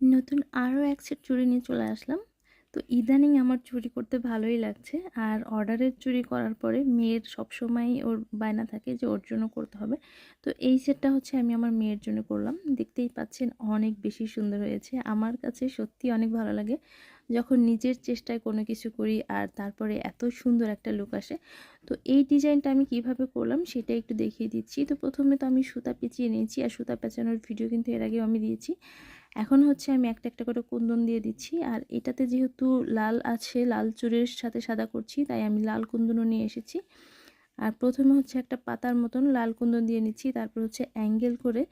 নতুন আরও এক সেট চুড়ি নিয়ে চলে আসলাম। তো ইদানিং আমার চুরি করতে ভালোই লাগছে। আর অর্ডারের চুরি করার পরে মেয়ের সবসময় ওর বায়না থাকে যে ওর জন্য করতে হবে। তো এই সেটটা হচ্ছে আমি আমার মেয়ের জন্য করলাম। দেখতেই পাচ্ছেন অনেক বেশি সুন্দর হয়েছে। আমার কাছে সত্যি অনেক ভালো লাগে যখন নিজের চেষ্টায় কোনো কিছু করি আর তারপরে এত সুন্দর একটা লুক আসে। তো এই ডিজাইনটা আমি কীভাবে করলাম সেটা একটু দেখিয়ে দিচ্ছি। তো প্রথমে তো আমি সুতা পেঁচিয়ে নিয়েছি আর সুতা পেঁচানোর ভিডিও কিন্তু এর আগেও আমি দিয়েছি। এখন হচ্ছে আমি একটা একটা করে কুন্দন দিয়ে দিচ্ছি। আর এটাতে যেহেতু লাল আছে, লাল চুরের সাথে সাদা করছি, তাই আমি লাল কুন্দনও নিয়ে এসেছি। আর প্রথমে হচ্ছে একটা পাতার মতন লাল কুন্দন দিয়ে নিচ্ছি, তারপর হচ্ছে অ্যাঙ্গেল করে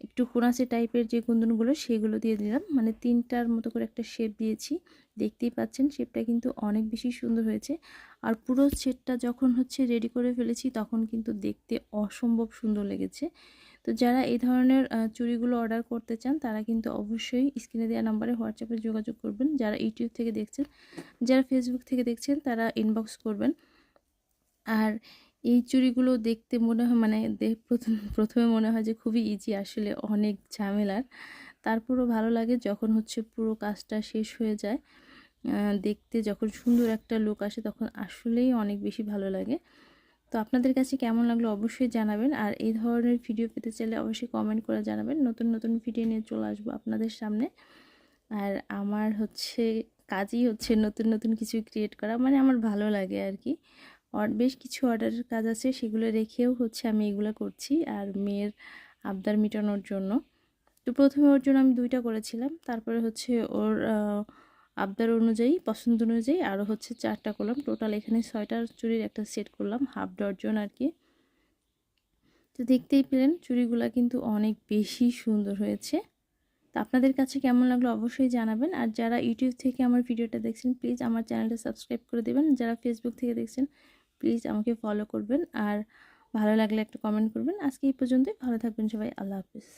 একটু কোনাচে টাইপের যে কুন্দনগুলো সেগুলো দিয়ে দিলাম। মানে তিনটার মতো করে একটা শেপ দিয়েছি। দেখতেই পাচ্ছেন শেপটা কিন্তু অনেক বেশি সুন্দর হয়েছে। আর পুরো সেটটা যখন হচ্ছে রেডি করে ফেলেছি, তখন কিন্তু দেখতে অসম্ভব সুন্দর লেগেছে। তো যারা এই ধরনের চুড়িগুলো অর্ডার করতে চান, তারা কিন্তু অবশ্যই স্ক্রিনে দেওয়া নাম্বারে হোয়াটসঅ্যাপে যোগাযোগ করবেন। যারা ইউটিউব থেকে দেখছেন, যারা ফেসবুক থেকে দেখছেন, তারা ইনবক্স করবেন। আর এই চুড়িগুলো দেখতে মনে হয় মানে প্রথম, প্রথমে মনে হয় যে খুবই ইজি আসলে অনেক ঝামেলার। তারপরও ভালো লাগে যখন হচ্ছে পুরো কাজটা শেষ হয়ে যায় দেখতে যখন সুন্দর একটা লুক আসে তখন আসলেই অনেক বেশি ভালো লাগে। তো আপনাদের কাছে কেমন লাগল অবশ্যই জানাবেন, আর এই ধরনের ভিডিও পেতে চাইলে অবশ্যই কমেন্ট করে জানাবেন। নতুন নতুন ভিডিও নিয়ে চলে আসব আপনাদের সামনে। আর আমার হচ্ছে, কাজই হচ্ছে নতুন নতুন কিছু ক্রিয়েট করা মানে আমার ভালো লাগে আর কি। বেশ কিছু অর্ডারের কাজ আছে, সেগুলো রেখেও হচ্ছে আমি এগুলো করছি আর মেয়ের আবদার মেটানোর জন্য। তো প্রথমে ওর জন্য আমি দুইটা করেছিলাম, তারপরে হচ্ছে ওর আবদার অনুযায়ী, পছন্দ অনুযায়ী আরও হচ্ছে চারটা করলাম। টোটাল এখানে ছয়টার চুড়ির একটা সেট করলাম হাফ ডর্জন আর কি। তো দেখতেই পেলেন চুড়িগুলো কিন্তু অনেক বেশি সুন্দর হয়েছে। তো আপনাদের কাছে কেমন লাগল অবশ্যই জানাবেন। আর যারা ইউটিউব থেকে আমার ভিডিওটা দেখছেন প্লিজ আমার চ্যানেলটা সাবস্ক্রাইব করে দেবেন। যারা ফেসবুক থেকে দেখছেন প্লিজ আমাকে ফলো করবেন আর ভালো লাগলে একটা কমেন্ট করবেন। আজকে এই পর্যন্তই। ভালো থাকবেন সবাই। আল্লাহ হাফিজ।